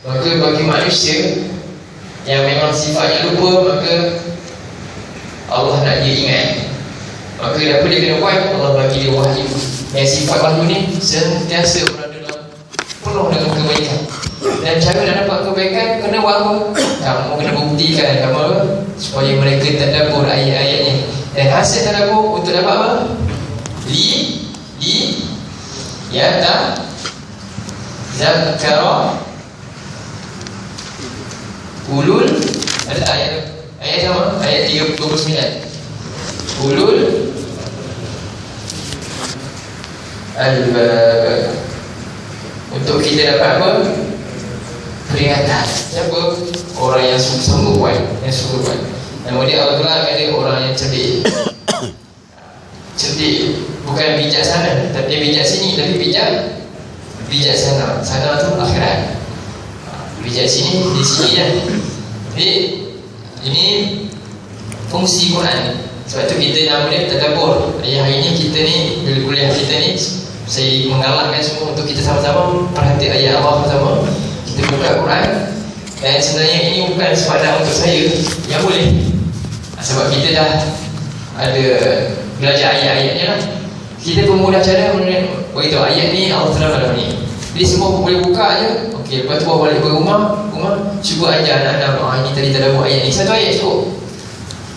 Maka bagi manusia Yang memang sifatnya lupa Maka Allah nak dia ingat. Maka apa dia kena buat? Allah bagi dia wahyu. Yang sifat wahyu ni Sentiasa berada dalam Penuh dengan kebaikan. Dan cara nak dapat kebaikan Kena apa? Kamu kena buktikan Kamu Supaya mereka terdapur ayat-ayatnya Dan hasil terdapur Untuk dapat apa? Li Li Ya tak? Zakara Ulul Ada ayat Ayat sama Ayat 39 Ulul Al-Bab Untuk kita dapat apa? Peringatan. Siapa? Orang yang sungguh-sungguh Yang sungguh buat Kemudian Allah Ta'ala ada orang yang cerdik. Cerdik Bukan bijak sana Tapi bijak sini Tapi bijak. Bijak sana Sana tu akhirat Bijak sini Di sini ya Jadi Ini Fungsi Quran. Sebab tu kita nama dia Tadabur Jadi hari ini kita ni Bila kuliah kita ni Saya menggalakkan semua Untuk kita sama-sama Perhati ayat Allah sama Kita buka Quran. Dan sebenarnya ini bukan sepadan untuk saya. Yang boleh. Sebab kita dah Ada Belajar ayat-ayatnya lah. Kita pun mudah cara Beritahu ayat ni Allah Ta'ala ni. Jadi semua boleh buka je Okey, lepas tu bawa balik ke rumah Rumah Cuba ajar anak-anak Ah ini tadi tak ada buat ayat ni Satu ayat cukup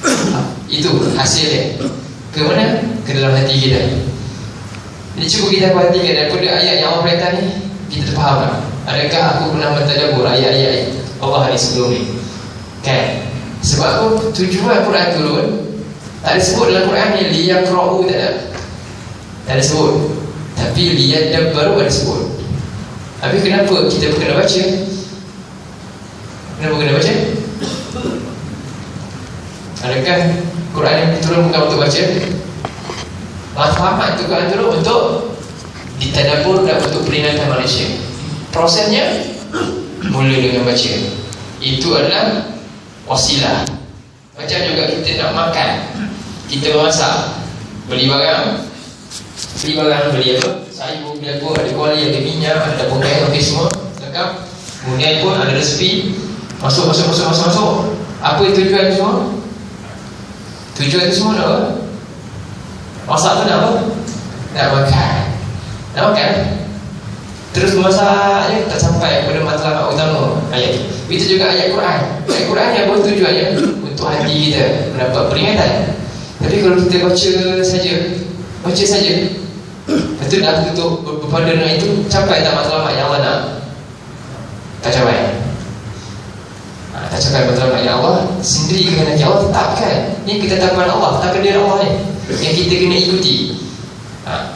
Itu hasil dia Ke mana? Ke dalam hati kita Jadi cuba kita perhatikan Daripada ayat yang Allah perintah ni Kita terfaham tak? Adakah aku pernah mentadabur ayat-ayat Allah hari sebelum ni? Kan? Sebab apa? Tujuan Quran turun Tak ada sebut dalam Quran ni Liyakra'u tak ada Tak ada sebut Tapi liyadab baru ada sebut Habis kenapa kita kena baca? Kenapa kena baca? Adakah Quran yang turun bukan untuk baca? Mahfahamat itu Quran turun untuk Ditadabur dan untuk peringatan manusia Prosesnya Mula dengan baca Itu adalah Wasilah Macam juga kita nak makan Kita memasak Beli barang Beli barang, beli apa? Sayur, apa? Ada kuali, ada minyak, ada pengkai, okey semua Lengkap Kemudian pun ada resipi Masuk, masuk, masuk, masuk, masuk Apa tujuan itu semua? Tujuan itu semua nak apa? Masak tu nak apa? Nak makan Nak makan? Terus memasak je tak sampai kepada matlamat utama ayat. Itu juga ayat Quran. Ayat Quran yang pun tujuannya untuk hati kita mendapat peringatan. Tapi kalau kita baca saja, baca saja. Lepas tu dah tutup berpada dengan itu capai tak matlamat yang Allah nak? Tak capai. Ha, tak capai matlamat yang Allah sendiri kerana Allah tetapkan. Ini ketetapan Allah, takdir Allah ni yang kita kena ikuti. Ha.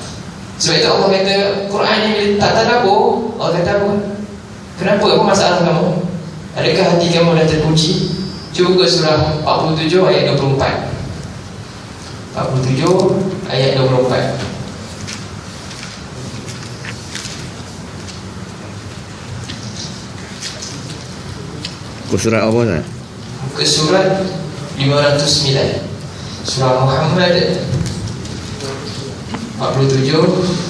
Sebab itu Allah kata Quran ni bila tak tadabur Allah kata apa? Kenapa? Apa masalah kamu? Adakah hati kamu dah terpuji? Cuba surah 47 ayat 24 47 ayat 24 Muka surat apa tak? Muka surat 509 Surah Muhammad 47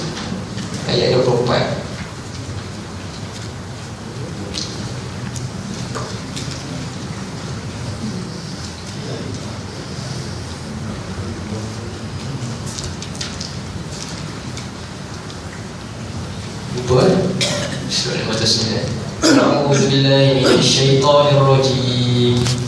buat surat al-qasas ni. A'udzu billahi minasy rajim.